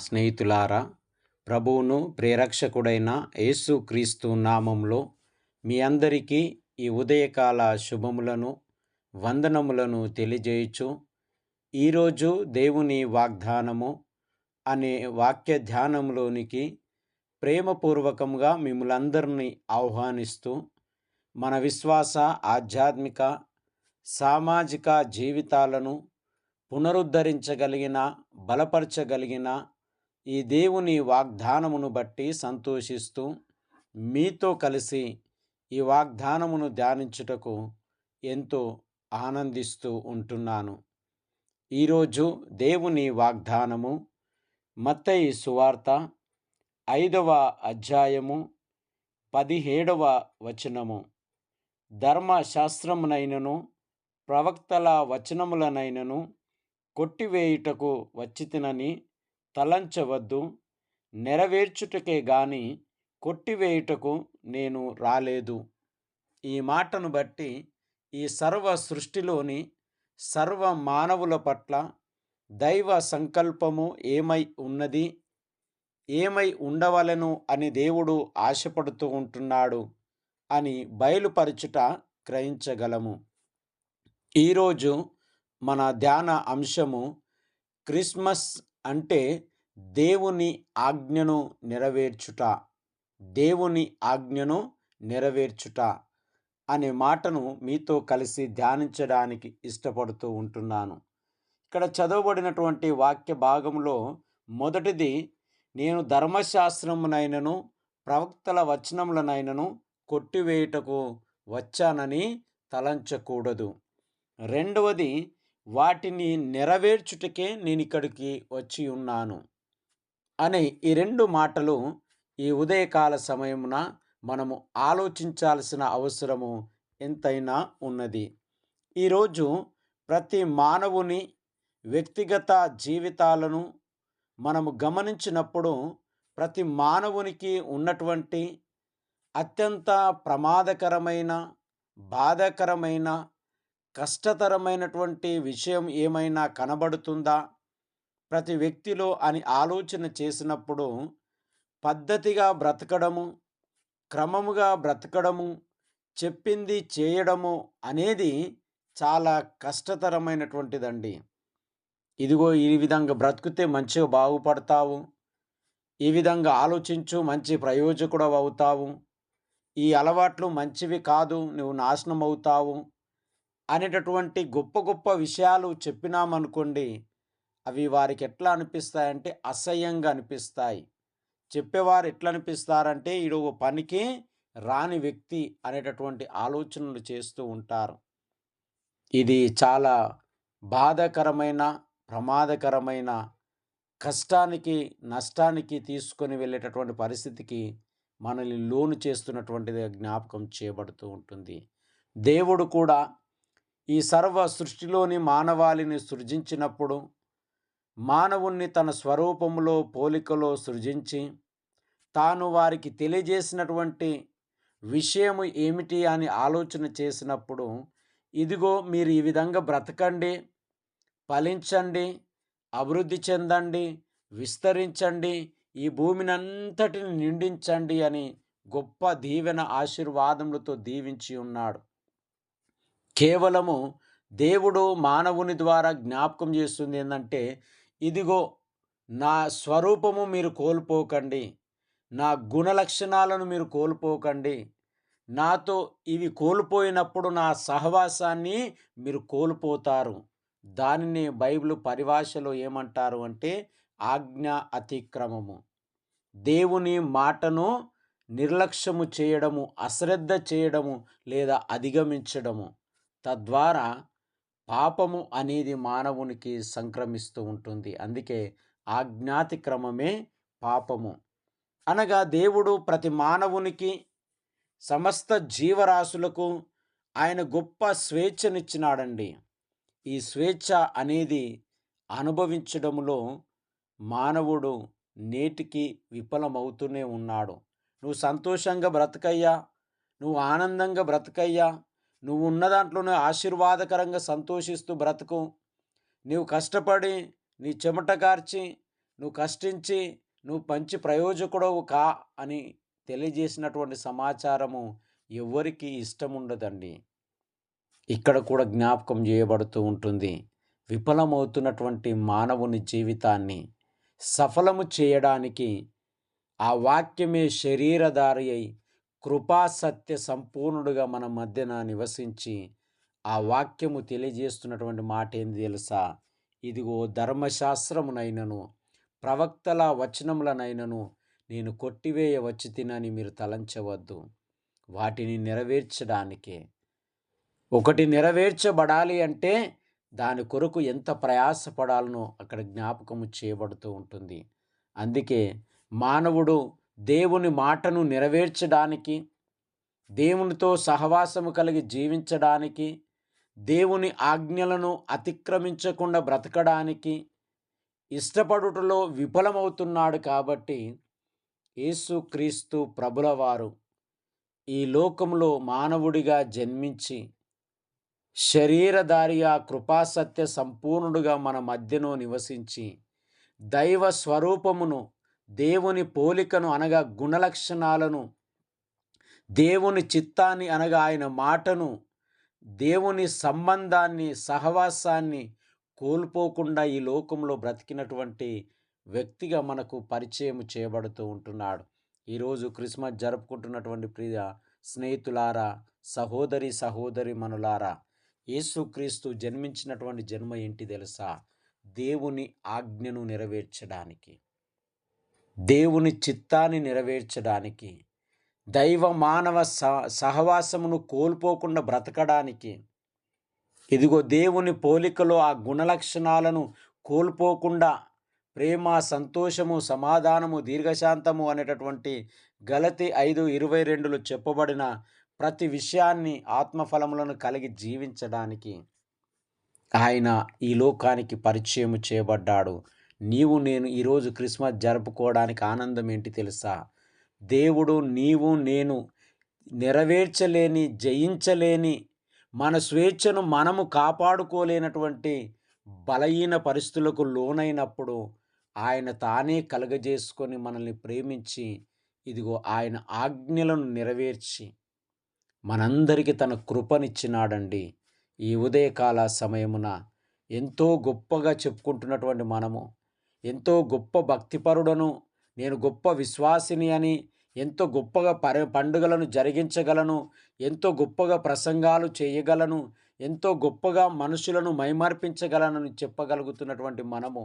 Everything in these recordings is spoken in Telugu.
స్నేహితులారా ప్రభువును ప్రేరక్షకుడైన యేసు క్రీస్తు నామంలో మీ అందరికీ ఈ ఉదయకాల శుభములను వందనములను తెలియజేయచ్చు ఈరోజు దేవుని వాగ్దానము అనే వాక్య ధ్యానంలోనికి ప్రేమపూర్వకంగా మిమ్మలందరినీ ఆహ్వానిస్తూ మన విశ్వాస ఆధ్యాత్మిక సామాజిక జీవితాలను పునరుద్ధరించగలిగిన బలపరచగలిగిన ఈ దేవుని వాగ్దానమును బట్టి సంతోషిస్తూ మీతో కలిసి ఈ వాగ్దానమును ధ్యానించుటకు ఎంతో ఆనందిస్తూ ఉంటున్నాను. ఈరోజు దేవుని వాగ్దానము మత్తయి సువార్త ఐదవ అధ్యాయము పదిహేడవ వచనము. ధర్మశాస్త్రమునైనను ప్రవక్తల వచనములనైనను కొట్టివేయుటకు వచ్చితినని తలంచవద్దు. నెరవేర్చుటకే గాని కొట్టివేయుటకు నేను రాలేదు. ఈ మాటను బట్టి ఈ సర్వ సృష్టిలోని సర్వ మానవుల పట్ల దైవ సంకల్పము ఏమై ఉన్నది? ఏమై ఉండవలెను అని దేవుడు ఆశపడుతూ ఉంటున్నాడు అని బయలుపరచుట గ్రహించగలము. ఈరోజు మన ధ్యాన అంశము క్రిస్మస్ అంటే దేవుని ఆజ్ఞను నెరవేర్చుట దేవుని ఆజ్ఞను నెరవేర్చుట అనే మాటను మీతో కలిసి ధ్యానించడానికి ఇష్టపడుతూ ఉంటున్నాను. ఇక్కడ చదవబడినటువంటి వాక్య భాగంలో మొదటిది నేను ధర్మశాస్త్రమునైనను ప్రవక్తల వచనములనైనను కొట్టివేయుటకు వచ్చానని తలంచకూడదు. రెండవది వాటిని నెరవేర్చుటకే నేను ఇక్కడికి వచ్చి ఉన్నాను. అనే ఈ రెండు మాటలు ఈ ఉదయకాల సమయమున మనము ఆలోచించాల్సిన అవసరము ఎంతైనా ఉన్నది. ఈరోజు ప్రతి మానవుని వ్యక్తిగత జీవితాలను మనము గమనించినప్పుడు ప్రతి మానవునికి ఉన్నటువంటి అత్యంత ప్రమాదకరమైన బాధాకరమైన కష్టతరమైనటువంటి విషయం ఏమైనా కనబడుతుందా? ప్రతి వ్యక్తిలో అని ఆలోచన చేసినప్పుడు పద్ధతిగా బ్రతకడము క్రమముగా బ్రతకడము చెప్పింది చేయడము అనేది చాలా కష్టతరమైనటువంటిదండి. ఇదిగో ఈ విధంగా బ్రతికితే మంచిగా బాగుపడతావు ఈ విధంగా ఆలోచించు మంచి ప్రయోజకుడు అవుతావు ఈ అలవాట్లు మంచివి కాదు నువ్వు నాశనం అవుతావు అనేటటువంటి గొప్ప గొప్ప విషయాలు చెప్పినామనుకోండి అవి వారికి ఎట్లా అనిపిస్తాయంటే అసహ్యంగా అనిపిస్తాయి. చెప్పేవారు ఎట్లా అనిపిస్తారంటే ఈడు పనికి రాని వ్యక్తి అనేటటువంటి ఆలోచనలు చేస్తూ ఉంటారు. ఇది చాలా బాధాకరమైన ప్రమాదకరమైన కష్టానికి నష్టానికి తీసుకొని వెళ్ళేటటువంటి పరిస్థితికి మనల్ని లోను చేస్తున్నటువంటిది జ్ఞాపకం చేయబడుతూ ఉంటుంది. దేవుడు కూడా ఈ సర్వ సృష్టిలోని మానవాళిని సృజించినప్పుడు మానవుణ్ణి తన స్వరూపములో పోలికలో సృజించి తాను వారికి తెలియజేసినటువంటి విషయము ఏమిటి అని ఆలోచన చేసినప్పుడు ఇదిగో మీరు ఈ విధంగా బ్రతకండి ఫలించండి అభివృద్ధి చెందండి విస్తరించండి ఈ భూమిని అంతటిని నిండించండి అని గొప్ప దీవెన ఆశీర్వాదములతో దీవించి ఉన్నాడు. కేవలము దేవుడు మానవుని ద్వారా జ్ఞాపకం చేస్తుంది ఏంటంటే ఇదిగో నా స్వరూపము మీరు కోల్పోకండి నా గుణ లక్షణాలను మీరు కోల్పోకండి నాతో ఇవి కోల్పోయినప్పుడు నా సహవాసాన్ని మీరు కోల్పోతారు. దానిని బైబిల్ పరిభాషలో ఏమంటారు అంటే ఆజ్ఞ అతిక్రమము. దేవుని మాటను నిర్లక్ష్యము చేయడము అశ్రద్ధ చేయడము లేదా అధిగమించడము. తద్వారా పాపము అనేది మానవునికి సంక్రమిస్తూ ఉంటుంది. అందుకే ఆజ్ఞాతిక్రమమే పాపము. అనగా దేవుడు ప్రతి మానవునికి సమస్త జీవరాశులకు ఆయన గొప్ప స్వేచ్ఛనిచ్చినాడండి. ఈ స్వేచ్ఛ అనేది అనుభవించడంలో మానవుడు నేటికి విఫలమవుతూనే ఉన్నాడు. నువ్వు సంతోషంగా బ్రతకయ్యా. నువ్వు ఆనందంగా బ్రతకయ్యా. నువ్వు ఉన్న దాంట్లోనే ఆశీర్వాదకరంగా సంతోషిస్తూ బ్రతుకు. నీవు కష్టపడి నీ చెమట కార్చి నువ్వు కష్టించి నువ్వు మంచి ప్రయోజకుడవు కా అని తెలియజేసినటువంటి సమాచారము ఎవరికి ఇష్టం ఉండదండి ఇక్కడ కూడా జ్ఞాపకం చేయబడుతూ ఉంటుంది. విఫలమవుతున్నటువంటి మానవుని జీవితాన్ని సఫలము చేయడానికి ఆ వాక్యమే శరీరధారి అయి కృపా సత్య సంపూర్ణుడుగా మన మధ్యన నివసించి ఆ వాక్యము తెలియజేస్తున్నటువంటి మాట ఏంది తెలుసా? ఇదిగో ధర్మశాస్త్రమునైనను ప్రవక్తల వచనములనైనను నేను కొట్టివేయ వచ్చి తినని మీరు తలంచవద్దు. వాటిని నెరవేర్చడానికే. ఒకటి నెరవేర్చబడాలి అంటే దాని కొరకు ఎంత ప్రయాసపడాలనో అక్కడ జ్ఞాపకము చేయబడుతూ ఉంటుంది. అందుకే మానవుడు దేవుని మాటను నెరవేర్చడానికి దేవునితో సహవాసము కలిగి జీవించడానికి దేవుని ఆజ్ఞలను అతిక్రమించకుండా బ్రతకడానికి ఇష్టపడుటలో విఫలమవుతున్నాడు కాబట్టి యేసుక్రీస్తు ప్రభులవారు ఈ లోకంలో మానవుడిగా జన్మించి శరీరధారిగా కృపాసత్య సంపూర్ణుడుగా మన మధ్యను నివసించి దైవ స్వరూపమును దేవుని పోలికను అనగా గుణలక్షణాలను దేవుని చిత్తాన్ని అనగా ఆయన మాటను దేవుని సంబంధాన్ని సహవాసాన్ని కోల్పోకుండా ఈ లోకంలో బ్రతికినటువంటి వ్యక్తిగా మనకు పరిచయం చేయబడుతూ ఉంటున్నాడు. ఈరోజు క్రిస్మస్ జరుపుకుంటున్నటువంటి ప్రియ స్నేహితులారా సహోదరి సహోదరి మనులారా యేసుక్రీస్తు జన్మించినటువంటి జన్మ ఏంటి తెలుసా? దేవుని ఆజ్ఞను నెరవేర్చడానికి. దేవుని చిత్తాన్ని నెరవేర్చడానికి దైవ మానవ సహవాసమును కోల్పోకుండా బ్రతకడానికి ఇదిగో దేవుని పోలికలో ఆ గుణలక్షణాలను కోల్పోకుండా ప్రేమ సంతోషము సమాధానము దీర్ఘశాంతము అనేటటువంటి గలతి ఐదు ఇరవై రెండులో చెప్పబడిన ప్రతి విషయాన్ని ఆత్మఫలములను కలిగి జీవించడానికి ఆయన ఈ లోకానికి పరిచయం చేయబడ్డాడు. నీవు నేను ఈరోజు క్రిస్మస్ జరుపుకోవడానికి ఆనందం ఏంటి తెలుసా? దేవుడు నీవు నేను నెరవేర్చలేని జయించలేని మన స్వేచ్ఛను మనము కాపాడుకోలేనటువంటి బలహీన పరిస్థితులకు లోనైనప్పుడు ఆయన తానే కలగజేసుకొని మనల్ని ప్రేమించి ఇదిగో ఆయన ఆజ్ఞలను నెరవేర్చి మనందరికీ తన కృపనిచ్చినాడండి. ఈ ఉదయకాల సమయమున ఎంతో గొప్పగా చెప్పుకుంటున్నటువంటి మనము ఎంతో గొప్ప భక్తిపరుడను నేను గొప్ప విశ్వాసిని అని ఎంతో గొప్పగా పర పండుగలను జరిగించగలను ఎంతో గొప్పగా ప్రసంగాలు చేయగలను ఎంతో గొప్పగా మనుషులను మైమార్పించగలనని చెప్పగలుగుతున్నటువంటి మనము.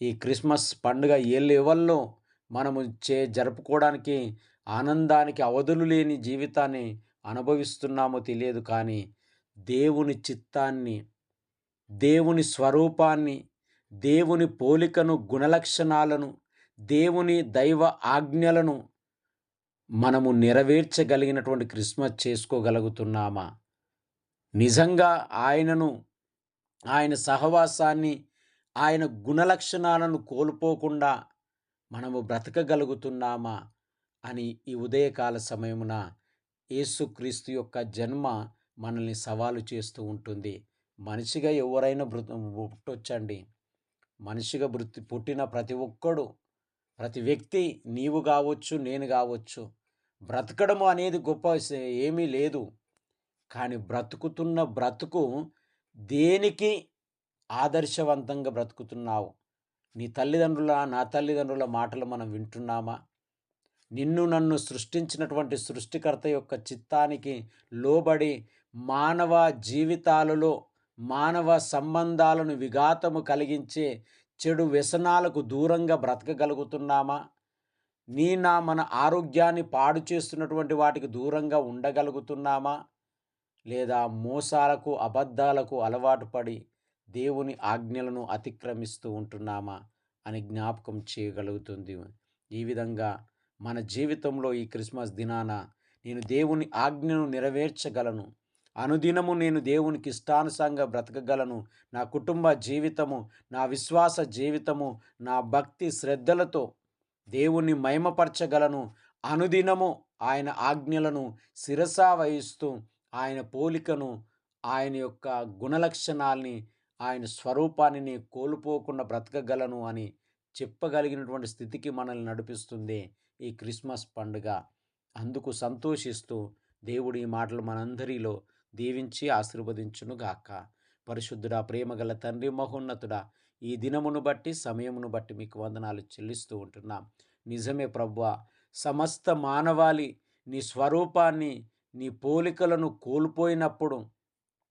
ఈ క్రిస్మస్ పండుగ ఏ లెవెల్లో మనము చే జరుపుకోవడానికి ఆనందానికి అవధులు లేని జీవితాన్ని అనుభవిస్తున్నామో తెలియదు కానీ దేవుని చిత్తాన్ని దేవుని స్వరూపాన్ని దేవుని పోలికను గుణలక్షణాలను దేవుని దైవ ఆజ్ఞలను మనము నెరవేర్చగలిగినటువంటి క్రిస్మస్ చేసుకోగలుగుతున్నామా? నిజంగా ఆయనను ఆయన సహవాసాన్ని ఆయన గుణలక్షణాలను కోల్పోకుండా మనము బ్రతకగలుగుతున్నామా అని ఈ ఉదయకాల సమయమున యేసుక్రీస్తు యొక్క జన్మ మనల్ని సవాలు చేస్తూ ఉంటుంది. మనిషిగా ఎవరైనా పుట్టొచ్చండి. మనిషిగా వృత్తి పుట్టిన ప్రతి ఒక్కడు ప్రతి వ్యక్తి నీవు కావచ్చు నేను కావచ్చు బ్రతకడము అనేది గొప్ప ఏమీ లేదు. కానీ బ్రతుకుతున్న బ్రతుకు దేనికి ఆదర్శవంతంగా బ్రతుకుతున్నావు? నీ తల్లిదండ్రుల నా తల్లిదండ్రుల మాటలు మనం వింటున్నామా? నిన్ను నన్ను సృష్టించినటువంటి సృష్టికర్త యొక్క చిత్తానికి లోబడి మానవ జీవితాలలో మానవ సంబంధాలను విఘాతము కలిగించే చెడు వ్యసనాలకు దూరంగా బ్రతకగలుగుతున్నామా? నీ నా మన ఆరోగ్యాన్ని పాడు చేస్తున్నటువంటి వాటికి దూరంగా ఉండగలుగుతున్నామా? లేదా మోసాలకు అబద్ధాలకు అలవాటు పడి దేవుని ఆజ్ఞలను అతిక్రమిస్తూ ఉంటున్నామా? అని జ్ఞాపకం చేయగలుగుతుంది. ఈ విధంగా మన జీవితంలో ఈ క్రిస్మస్ దినాన నేను దేవుని ఆజ్ఞను నెరవేర్చగలను. అనుదినము నేను దేవునికి ఇష్టానుసంగా బ్రతకగలను. నా కుటుంబ జీవితము నా విశ్వాస జీవితము నా భక్తి శ్రద్ధలతో దేవుణ్ణి మహిమపరచగలను. అనుదినము ఆయన ఆజ్ఞలను శిరసా వహిస్తూ ఆయన పోలికను ఆయన యొక్క గుణలక్షణాల్ని ఆయన స్వరూపాన్ని కోల్పోకుండా బ్రతకగలను అని చెప్పగలిగినటువంటి స్థితికి మనల్ని నడిపిస్తుంది ఈ క్రిస్మస్ పండుగ. అందుకు సంతోషిస్తూ దేవుడి ఈ మాటలు మనందరిలో దీవించి ఆశీర్వదించునుగాక పరిశుద్ధుడా ప్రేమగల తండ్రి మహోన్నతుడా ఈ దినమును బట్టి సమయమును బట్టి మీకు వందనాలు చెల్లిస్తూ ఉంటున్నాం. నిజమే ప్రభు సమస్త మానవాళి నీ స్వరూపాన్ని నీ పోలికలను కోల్పోయినప్పుడు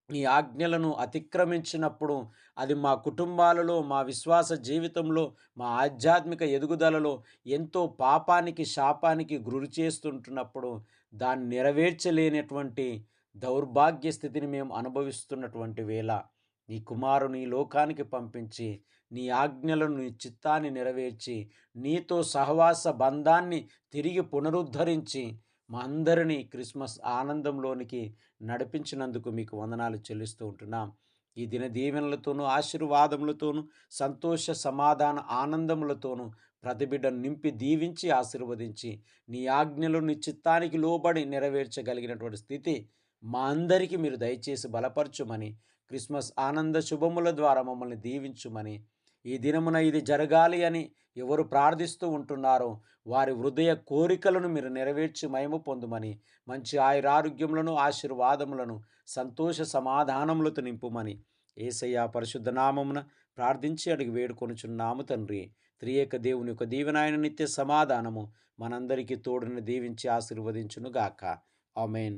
నీ ఆజ్ఞలను అతిక్రమించినప్పుడు అది మా కుటుంబాలలో మా విశ్వాస జీవితంలో మా ఆధ్యాత్మిక ఎదుగుదలలో ఎంతో పాపానికి శాపానికి గురి చేస్తుంటున్నప్పుడు దాన్ని నెరవేర్చలేనటువంటి దౌర్భాగ్య స్థితిని మేము అనుభవిస్తున్నటువంటి వేళ నీ కుమారుని లోకానికి పంపించి నీ ఆజ్ఞలను నీ చిత్తాన్ని నెరవేర్చి నీతో సహవాస బంధాన్ని తిరిగి పునరుద్ధరించి మా అందరినీ క్రిస్మస్ ఆనందంలోనికి నడిపించినందుకు మీకు వందనాలు చెల్లిస్తూ ఉంటున్నాం. ఈ దిన దీవెనలతోనూ ఆశీర్వాదములతోనూ సంతోష సమాధాన ఆనందములతోనూ ప్రతిబిడ్డను నింపి దీవించి ఆశీర్వదించి నీ ఆజ్ఞలు నీ చిత్తానికి లోబడి నెరవేర్చగలిగినటువంటి స్థితి మా అందరికీ మీరు దయచేసి బలపరచుమని క్రిస్మస్ ఆనంద శుభముల ద్వారా మమ్మల్ని దీవించుమని ఈ దినమున ఇది జరగాలి అని ఎవరు ప్రార్థిస్తూ ఉంటున్నారో వారి హృదయ కోరికలను మీరు నెరవేర్చి మయము పొందుమని మంచి ఆయురారోగ్యములను ఆశీర్వాదములను సంతోష సమాధానములతో నింపుమని ఏసయ్య పరిశుద్ధ నామమున ప్రార్థించి అడిగి వేడుకొనుచున్నాము తండ్రి. త్రియేక దేవుని యొక్క దీవెనాయన నిత్య సమాధానము మనందరికీ తోడుని దీవించి ఆశీర్వదించునుగాక. ఆమెన్.